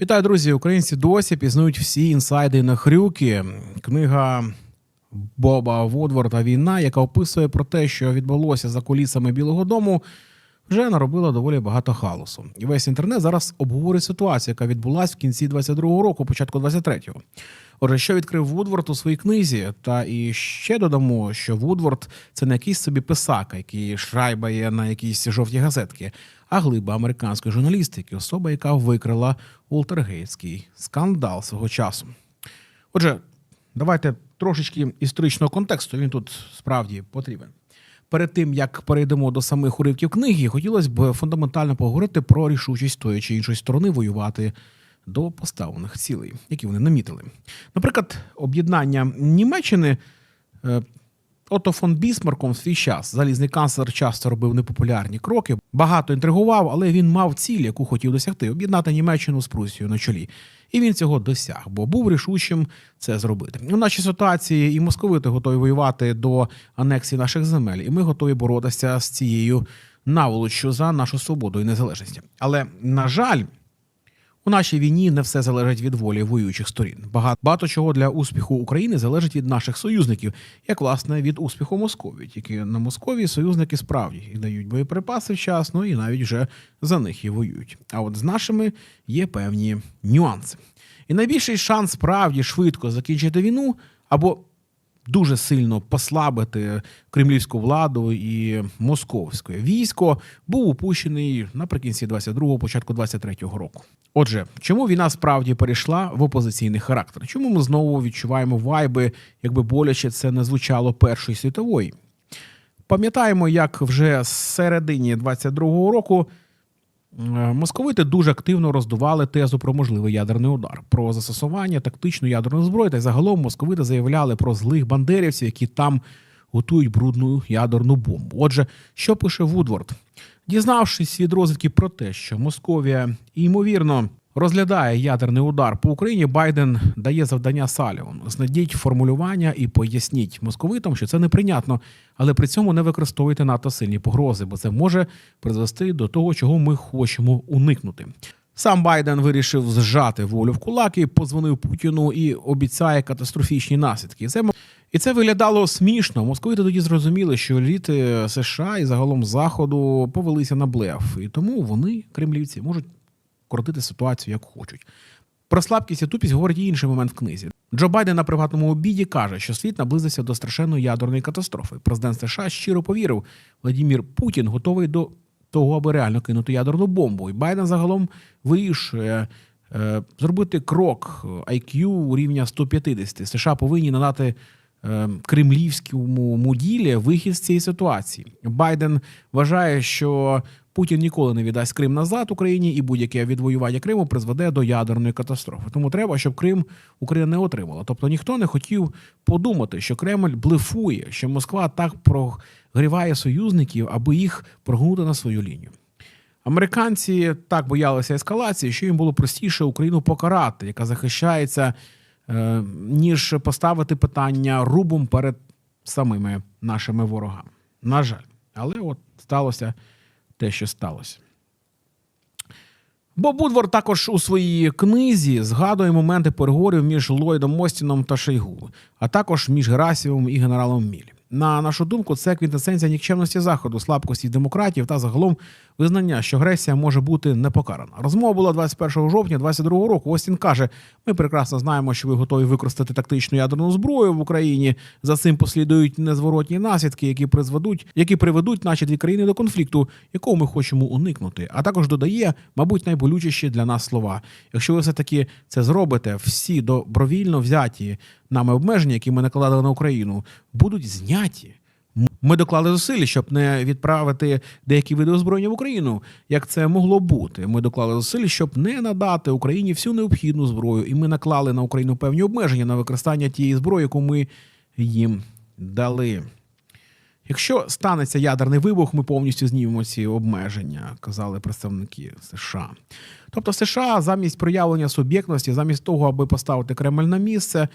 Вітаю, друзі! Українці досі пізнують всі інсайди на хрюки. Книга Боба Водворда Війна, яка описує про те, що відбулося за кулісами Білого Дому, вже наробила доволі багато халусу. І весь інтернет зараз обговорює ситуацію, яка відбулася в кінці 22-го року, початку 23-го. Отже, що відкрив Вудворд у своїй книзі, та і ще додамо, що Вудворд це не якийсь собі писака, який шрайбає на якісь жовті газетки, а глиба американської журналістики, особа, яка викрила Уолтергейтський скандал свого часу. Отже, давайте трошечки історичного контексту. Він тут справді потрібен. Перед тим як перейдемо до самих уривків книги, хотілося б фундаментально поговорити про рішучість тої чи іншої сторони воювати до поставлених цілей, які вони намітили. Наприклад, об'єднання Німеччини. Отто фон Бісмарком в свій час залізний канцлер часто робив непопулярні кроки, багато інтригував, але він мав ціль, яку хотів досягти об'єднати Німеччину з Прусією на чолі. І він цього досяг, бо був рішучим це зробити. У нашій ситуації і московити готові воювати до анексії наших земель, і ми готові боротися з цією наволоччю за нашу свободу і незалежність. Але на жаль. У нашій війні не все залежить від волі воюючих сторін. Багато, багато чого для успіху України залежить від наших союзників, як власне від успіху Московії. Тільки на Московії союзники справді і дають боєприпаси вчасно, і навіть вже за них і воюють. А от з нашими є певні нюанси. І найбільший шанс справді швидко закінчити війну або дуже сильно послабити кремлівську владу і московське військо був упущений наприкінці 22-го, початку 23-го року. Отже, чому війна справді перейшла в опозиційний характер? Чому ми знову відчуваємо вайби, якби боляче це не звучало Першої світової? Пам'ятаємо, як вже з середині 22-го року е, московити дуже активно роздували тезу про можливий ядерний удар, про застосування тактичної ядерної зброї, та й загалом московити заявляли про злих бандерівців, які там готують брудну ядерну бомбу. Отже, що пише Вудворд? Дізнавшись від розвідки про те, що Московія ймовірно розглядає ядерний удар по Україні, Байден дає завдання Салівану. Знайдіть формулювання і поясніть московитам, що це неприйнятно, але при цьому не використовуйте надто сильні погрози, бо це може призвести до того, чого ми хочемо уникнути. Сам Байден вирішив зжати волю в кулаки, позвонив Путіну і обіцяє катастрофічні наслідки. Це і це виглядало смішно. Московити тоді зрозуміли, що еліти США і загалом Заходу повелися на блеф, і тому вони, кремлівці, можуть крутити ситуацію як хочуть. Про слабкість і тупість говорить і інший момент в книзі. Джо Байден на приватному обіді каже, що світ наблизився до страшенної ядерної катастрофи. Президент США щиро повірив, Владімір Путін готовий до того, аби реально кинути ядерну бомбу. І Байден загалом вирішує е, зробити крок IQ рівня 150. США повинні надати е, кремлівському муділі вихід з цієї ситуації. Байден вважає, що Путін ніколи не віддасть Крим назад Україні, і будь-яке відвоювання Криму призведе до ядерної катастрофи. Тому треба, щоб Крим Україна не отримала. Тобто ніхто не хотів подумати, що Кремль блефує, що Москва так прогріває союзників, аби їх прогнути на свою лінію. Американці так боялися ескалації, що їм було простіше Україну покарати, яка захищається, е, ніж поставити питання рубом перед самими нашими ворогами. На жаль, але от сталося те, що сталося. Бо Будвар також у своїй книзі згадує моменти переговорів між Ллойдом Мостіном та Шойгу, а також між Герасівом і генералом Міль. На нашу думку, це квінтесенція нікчемності заходу, слабкості демократів та загалом визнання, що агресія може бути не покарана. Розмова була 21 жовтня 22 року. Остін каже: ми прекрасно знаємо, що ви готові використати тактичну ядерну зброю в Україні. За цим послідують незворотні наслідки, які призведуть, які приведуть наші дві країни до конфлікту, якого ми хочемо уникнути. А також додає, мабуть, найболючіші для нас слова. Якщо ви все таки це зробите, всі добровільно взяті нами обмеження, які ми накладали на Україну, будуть зняті. Ми доклали зусиль, щоб не відправити деякі види озброєння в Україну, як це могло бути. Ми доклали зусиль, щоб не надати Україні всю необхідну зброю, і ми наклали на Україну певні обмеження на використання тієї зброї, яку ми їм дали. Якщо станеться ядерний вибух, ми повністю знімемо ці обмеження, казали представники США. Тобто, США замість проявлення суб'єктності, замість того, аби поставити Кремль на місце,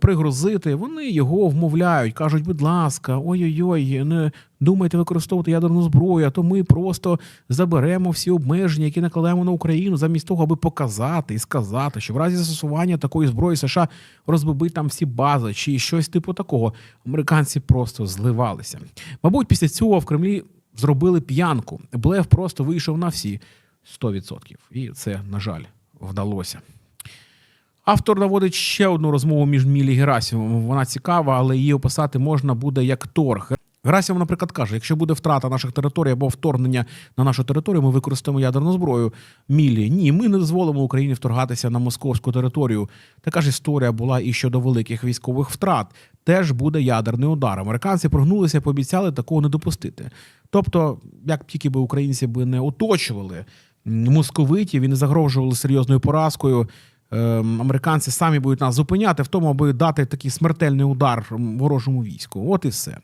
пригрозити, вони його вмовляють, кажуть, будь ласка, ой-ой-ой, не думайте використовувати ядерну зброю, а то ми просто заберемо всі обмеження, які накладаємо на Україну, замість того, аби показати і сказати, що в разі застосування такої зброї США розбобить там всі бази чи щось типу такого. Американці просто зливалися. Мабуть, після цього в Кремлі зробили п'янку. Блеф просто вийшов на всі 100%. І це, на жаль, вдалося. Автор наводить ще одну розмову між Мілі і Герасимовим. Вона цікава, але її описати можна буде як торг. Герасимов, наприклад, каже: якщо буде втрата наших територій або вторгнення на нашу територію, ми використаємо ядерну зброю. Мілі, ні, ми не дозволимо Україні вторгатися на московську територію. Така ж історія була і щодо великих військових втрат. Теж буде ядерний удар. Американці прогнулися, пообіцяли такого не допустити. Тобто, як тільки би українці би не оточували московитів і не загрожували серйозною поразкою. Ем, Американці самі будуть нас зупиняти в тому, аби дати такий смертельний удар ворожому війську. От і все.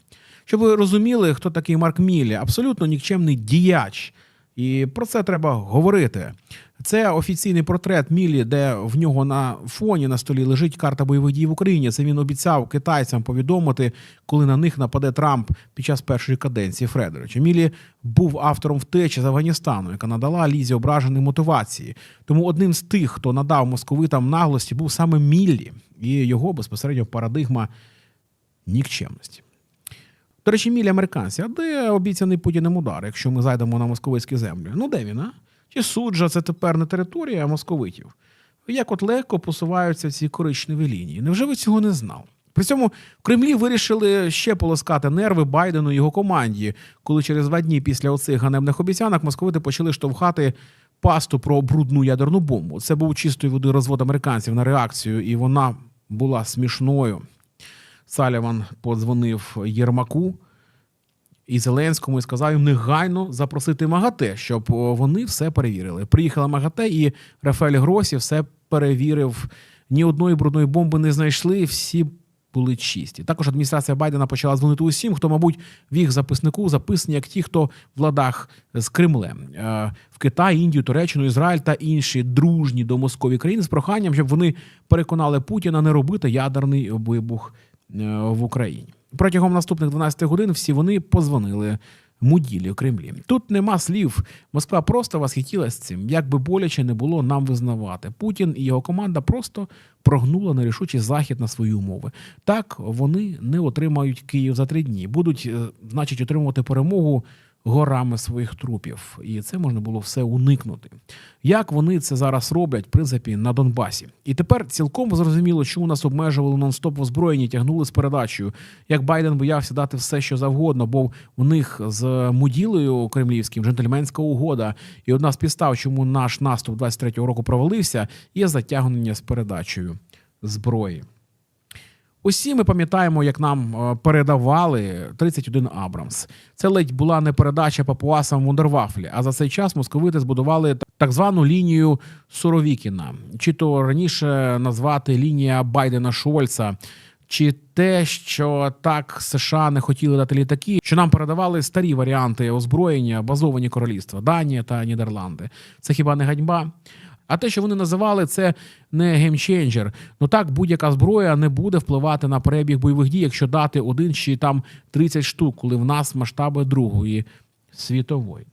Щоб ви розуміли, хто такий Марк Мілі, абсолютно нікчемний діяч. І про це треба говорити. Це офіційний портрет Мілі, де в нього на фоні на столі лежить карта бойових дій в Україні. Це він обіцяв китайцям повідомити, коли на них нападе Трамп під час першої каденції Фредеровича. Мілі був автором втечі з Афганістану, яка надала Лізі ображений мотивації. Тому одним з тих, хто надав московитам наглості, був саме Міллі і його безпосередньо парадигма нікчемності. До речі, мілі американці, а де обіцяний Путіним удар, якщо ми зайдемо на московицькі землі? Ну де він, а? Чи суджа це тепер не територія московитів? Як от легко посуваються ці коричневі лінії? Невже ви цього не знали? При цьому в Кремлі вирішили ще полоскати нерви Байдену і його команді, коли через два дні після оцих ганебних обіцянок московити почали штовхати пасту про брудну ядерну бомбу. Це був чистої води розвод американців на реакцію, і вона була смішною. Саліван подзвонив Єрмаку і Зеленському і сказав їм негайно запросити МАГАТЕ, щоб вони все перевірили. Приїхала МАГАТЕ, і Рафаель Гросі все перевірив. Ні одної брудної бомби не знайшли, всі були чисті. Також адміністрація Байдена почала дзвонити усім, хто, мабуть, в їх записнику записані як ті, хто в ладах з Кремлем Е, в Китай, Індію, Туреччину, Ізраїль та інші дружні до Москові країни з проханням, щоб вони переконали Путіна не робити ядерний вибух е, в Україні. Протягом наступних 12 годин всі вони позвонили Муділі у Кремлі. Тут нема слів. Москва просто восхитілась цим. Як би боляче не було нам визнавати. Путін і його команда просто прогнула нерішучий захід на свої умови. Так вони не отримають Київ за три дні. Будуть, е, значить, отримувати перемогу горами своїх трупів, і це можна було все уникнути. Як вони це зараз роблять, в принципі, на Донбасі? І тепер цілком зрозуміло, чому нас обмежували нон-стоп в озброєнні, тягнули з передачею. Як Байден боявся дати все, що завгодно, бо в них з муділою кремлівським джентльменська угода. І одна з підстав, чому наш наступ 23-го року провалився, є затягнення з передачею зброї. Усі ми пам'ятаємо, як нам е, передавали 31 Абрамс. Це ледь була не передача папуасам Вундервафлі, а за цей час московити збудували так звану лінію Суровікіна, чи то раніше назвати лінія Байдена Шольца. Чи те, що так США не хотіли дати літаки, що нам передавали старі варіанти озброєння, базовані королівства Данія та Нідерланди. Це хіба не ганьба? А те, що вони називали, це не геймченджер. Ну так, будь-яка зброя не буде впливати на перебіг бойових дій, якщо дати один чи там 30 штук, коли в нас масштаби Другої світової.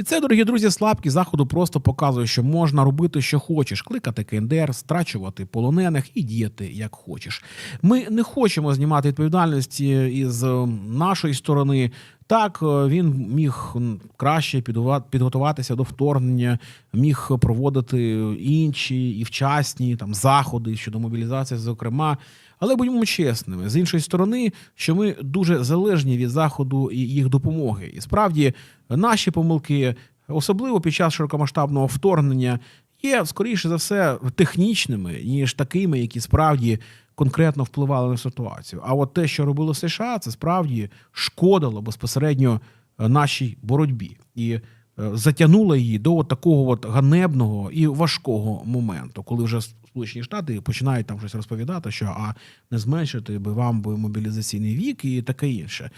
І це, дорогі друзі, слабкі заходу просто показує, що можна робити, що хочеш, кликати КНДР, страчувати полонених і діяти як хочеш. Ми не хочемо знімати відповідальності із е, нашої сторони. Так, е, він міг краще підготува- підготуватися до вторгнення, міг проводити інші і вчасні там заходи щодо мобілізації, зокрема. Але будьмо чесними, з іншої сторони, що ми дуже залежні від заходу і їх допомоги. І справді наші помилки, особливо під час широкомасштабного вторгнення, є скоріше за все технічними, ніж такими, які справді конкретно впливали на ситуацію. А от те, що робило США, це справді шкодило безпосередньо е, нашій боротьбі і е, затягнуло її до такого от ганебного і важкого моменту, коли вже Сполучені Штати починають там щось розповідати, що а не зменшити би вам би мобілізаційний вік і таке інше.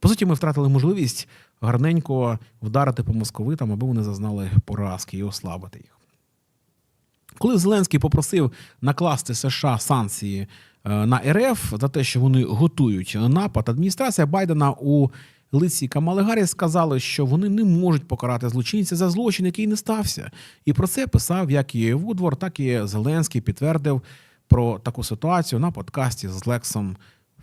По суті, ми втратили можливість гарненько вдарити по московитам, аби вони зазнали поразки і ослабити їх. Коли Зеленський попросив накласти США санкції е, на РФ за те, що вони готують напад, адміністрація Байдена у лиці Камали Гарріс сказали, що вони не можуть покарати злочинця за злочин, який не стався. І про це писав як і Вудвор, так і Зеленський підтвердив про таку ситуацію на подкасті з Лексом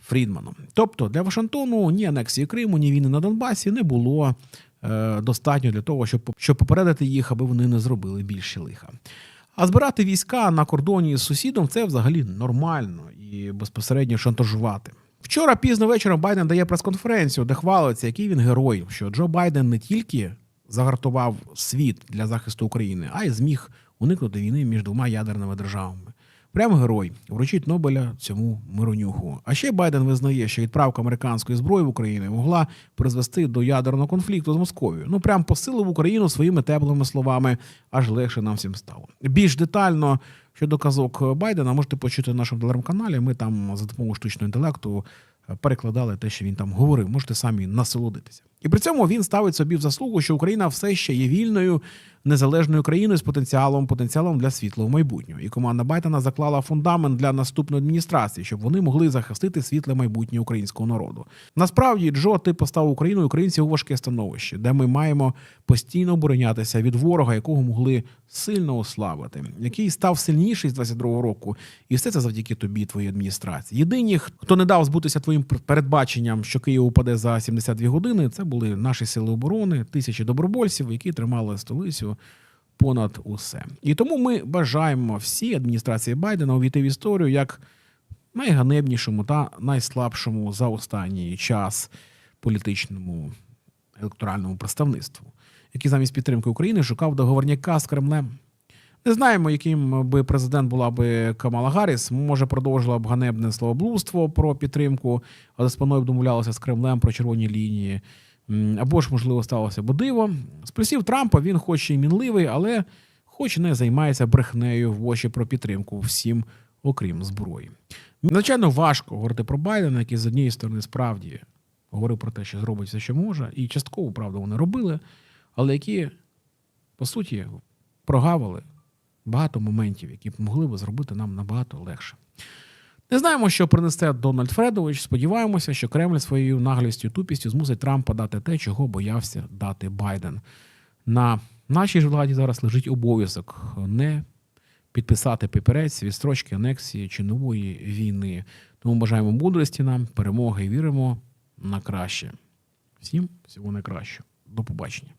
Фрідманом. Тобто для Вашингтону ні анексії Криму, ні війни на Донбасі не було е, достатньо для того, щоб, щоб попередити їх, аби вони не зробили більше лиха. А збирати війська на кордоні з сусідом це взагалі нормально і безпосередньо шантажувати. Вчора пізно вечором Байден дає прес-конференцію, де хвалиться, який він герой, що Джо Байден не тільки загартував світ для захисту України, а й зміг уникнути війни між двома ядерними державами. Прямо герой вручить Нобеля цьому миронюху. А ще Байден визнає, що відправка американської зброї в Україну могла призвести до ядерного конфлікту з Московією. Ну прям посилив Україну своїми теплими словами, аж легше нам всім стало. Більш детально щодо казок Байдена можете почути в нашому телеграм-каналі. Ми там за допомогою штучного інтелекту е, перекладали те, що він там говорив. Можете самі насолодитися. І при цьому він ставить собі в заслугу, що Україна все ще є вільною, незалежною країною з потенціалом, потенціалом для світлого майбутнього. І команда Байдена заклала фундамент для наступної адміністрації, щоб вони могли захистити світле майбутнє українського народу. Насправді, Джо, ти поставив Україну і українців у важке становище, де ми маємо постійно оборонятися від ворога, якого могли сильно ослабити, який став сильніший з 22-го року, і все це завдяки тобі, твоїй адміністрації. Єдині, хто не дав збутися твоїм передбаченням, що Київ упаде за 72 години, це були наші сили оборони, тисячі добровольців, які тримали столицю понад усе. І тому ми бажаємо всій адміністрації Байдена увійти в історію як найганебнішому та найслабшому за останній час політичному електоральному представництву, який замість підтримки України шукав договорняка з Кремлем. Не знаємо, яким би президент була би Камала Гарріс. Може, продовжила б ганебне словоблудство про підтримку, але спиною б домовлялася з Кремлем про червоні лінії. Або ж, можливо, сталося б диво. З плюсів Трампа він хоч і мінливий, але хоч не займається брехнею в очі про підтримку всім, окрім зброї. Звичайно, важко говорити про Байдена, який з однієї сторони справді говорив про те, що зробить все, що може, і частково, правда, вони робили, але які, по суті, прогавили багато моментів, які б могли би зробити нам набагато легше. Не знаємо, що принесе Дональд Фредович. Сподіваємося, що Кремль своєю наглістю тупістю змусить Трампа дати те, чого боявся дати Байден. На нашій ж владі зараз лежить обов'язок не підписати папірець відстрочки анексії чи нової війни. Тому бажаємо мудрості нам, перемоги віримо на краще. Всім всього найкращого. До побачення.